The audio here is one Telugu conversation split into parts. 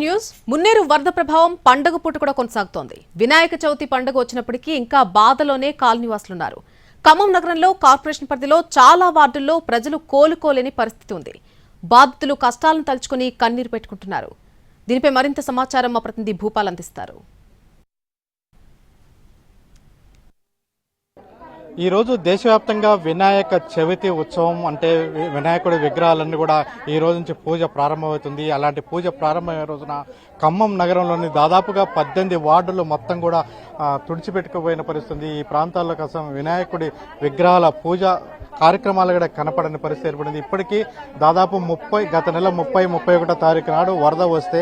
న్యూస్. మున్నేరు వరద ప్రభావం పండగ పూట కూడా కొనసాగుతోంది. వినాయక చవితి పండుగ వచ్చినప్పటికీ ఇంకా బాధలోనే కాలనీవాసులున్నారు. ఖమ్మం నగరంలో కార్పొరేషన్ పరిధిలో చాలా వార్డుల్లో ప్రజలు కోలుకోలేని పరిస్థితి ఉంది. బాధితులు కష్టాలను తలుచుకుని కన్నీరు పెట్టుకుంటున్నారు. దీనిపై మరింత సమాచారం మా ప్రతినిధి భూపాల్ అందిస్తారు. ఈరోజు దేశవ్యాప్తంగా వినాయక చవితి ఉత్సవం అంటే వినాయకుడి విగ్రహాలన్నీ కూడా ఈ రోజు నుంచి పూజ ప్రారంభమవుతుంది. అలాంటి పూజ ప్రారంభమయ్యే రోజున ఖమ్మం నగరంలోని దాదాపుగా పద్దెనిమిది వార్డులు మొత్తం కూడా తుడిచిపెట్టుకుపోయిన పరిస్థితి. ఈ ప్రాంతాల్లో కోసం వినాయకుడి విగ్రహాల పూజ కార్యక్రమాలు కూడా కనపడని పరిస్థితి ఏర్పడింది. ఇప్పటికీ దాదాపు ముప్పై గత నెల ముప్పై ముప్పై ఒకటో తారీఖు నాడు వరద వస్తే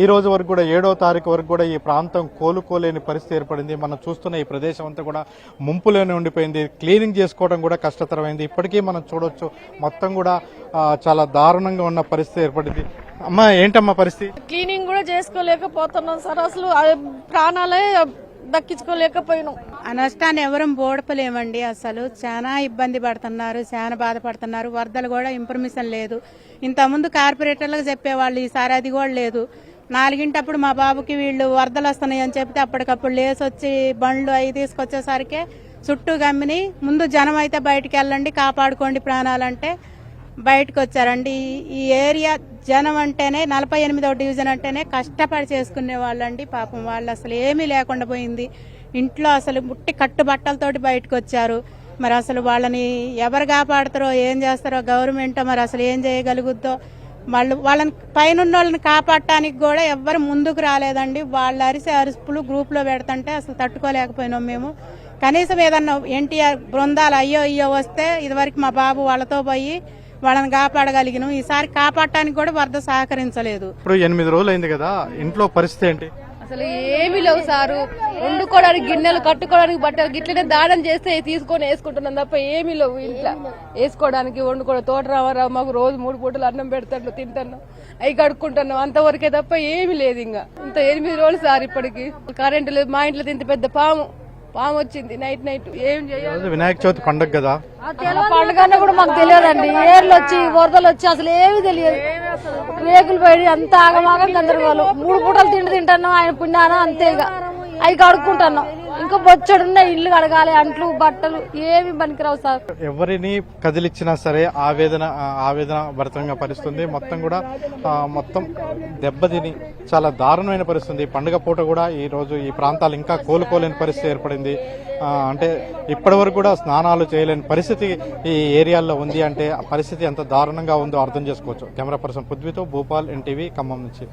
ఈ రోజు వరకు కూడా ఏడో తారీఖు వరకు కూడా ఈ ప్రాంతం కోలుకోలేని పరిస్థితి ఏర్పడింది. మనం చూస్తున్న ఈ ప్రదేశం అంతా కూడా ముంపులోనే ఉండిపోయింది. క్లీనింగ్ చేసుకోవడం కూడా కష్టతరమైంది. ఇప్పటికీ మనం చూడొచ్చు మొత్తం కూడా చాలా దారుణంగా ఉన్న పరిస్థితి ఏర్పడింది. అమ్మా ఏంటమ్మా పరిస్థితి? క్లీనింగ్ కూడా చేసుకోలేకపోతున్నాం సార్. అసలు ప్రాణాలే దక్కించుకోలేకపోయినాం. ఆ నష్టాన్ని ఎవరూ బోడపలేమండి అసలు. చాలా ఇబ్బంది పడుతున్నారు చాలా బాధపడుతున్నారు. వరదలు కూడా ఇన్ఫర్మేషన్ లేదు. ఇంతకుముందు కార్పొరేటర్లకు చెప్పేవాళ్ళు ఈసారి అది కూడా లేదు. నాలుగింటప్పుడు మా బాబుకి వీళ్ళు వరదలు వస్తున్నాయి అని చెప్తే అప్పటికప్పుడు లేసి వచ్చి బండ్లు అవి తీసుకొచ్చేసరికి చుట్టూ గమ్మిని ముందు జనం అయితే బయటికి వెళ్ళండి కాపాడుకోండి ప్రాణాలంటే బయటకు వచ్చారండి ఈ- ఏరియా జనం అంటేనే నలభై ఎనిమిదో డివిజన్ అంటేనే కష్టపడి చేసుకునే వాళ్ళండి పాపం. వాళ్ళు అసలు ఏమీ లేకుండా పోయింది. ఇంట్లో అసలు ముట్టి కట్టు బట్టలతోటి బయటకు వచ్చారు మరి అసలు వాళ్ళని ఎవరు కాపాడుతారో ఏం చేస్తారో గవర్నమెంట్ మరి అసలు ఏం చేయగలుగుద్దో వాళ్ళు వాళ్ళని పైన వాళ్ళని కాపాడటానికి కూడా ఎవ్వరు ముందుకు రాలేదండి. వాళ్ళు అరిసే అరుపులు గ్రూప్లో పెడతంటే అసలు తట్టుకోలేకపోయినాం మేము. కనీసం ఏదన్నా ఎన్టీఆర్ బృందాలు అయ్యో అయ్యో వస్తే ఇదివరకు మా బాబు వాళ్ళతో పోయి వాళ్ళని కాపాడగలిగినాం ఈసారి కాపాడటానికి కూడా వరద సహకరించలేదు. ఇప్పుడు ఎనిమిది రోజులు అయింది కదా ఇంట్లో పరిస్థితి ఏంటి? అసలు ఏమీ లేవు సారు. వండుకోవడానికి గిన్నెలు కట్టుకోవడానికి బట్టలు గిట్లనే దానం చేస్తే తీసుకొని వేసుకుంటున్నాం తప్ప ఏమీ లేవు ఇంట్లో. వేసుకోవడానికి వండుకోవడం తోట రావారావు మాకు రోజు మూడు పూటలు అన్నం పెడతాను తింటాను అవి కడుక్కుంటున్నాం అంతవరకే తప్ప ఏమీ లేదు ఇంకా ఇంత ఎనిమిది రోజులు సార్ ఇప్పటికి. కరెంటు లేదు మా ఇంట్లో ఇంత పెద్ద పాము. పాము వచ్చింది నైట్ నైట్. ఏం చేయాలి? వినాయక చవితి పండుగ కదా. పండుగ కూడా మాకు తెలియదండి. ఏర్లు వచ్చి వరదలు వచ్చి అసలు ఏమీ తెలియదు. రేకులు పోయి అంత ఆగమాగం గందరగోళం. మూడు పూటలు తిండి తింటాను ఆయన పుణ్యాన అంతే ఇక. అవి కడుక్కుంటున్నాం. ఇంకా బొచ్చడున్న ఇల్లు కడగాలి అంట్లు బట్టలు ఏమి పనికిరావు సార్. ఎవరిని కదిలిచ్చినా సరే ఆవేదన ఆవేదన భరితంగా పరిస్తుంది మొత్తం కూడా మొత్తం దెబ్బతిని చాలా దారుణమైన పరిస్థితుంది. పండుగ పూట కూడా ఈ రోజు ఈ ప్రాంతాలు ఇంకా కోలుకోలేని పరిస్థితి ఏర్పడింది. అంటే ఇప్పటి వరకు కూడా స్నానాలు చేయలేని పరిస్థితి ఈ ఏరియాల్లో ఉంది అంటే ఆ పరిస్థితి ఎంత దారుణంగా ఉందో అర్థం చేసుకోవచ్చు. కెమెరా పర్సన్ పృథ్వీతో భూపాల్ ఎన్టీవీ ఖమ్మం నుంచి.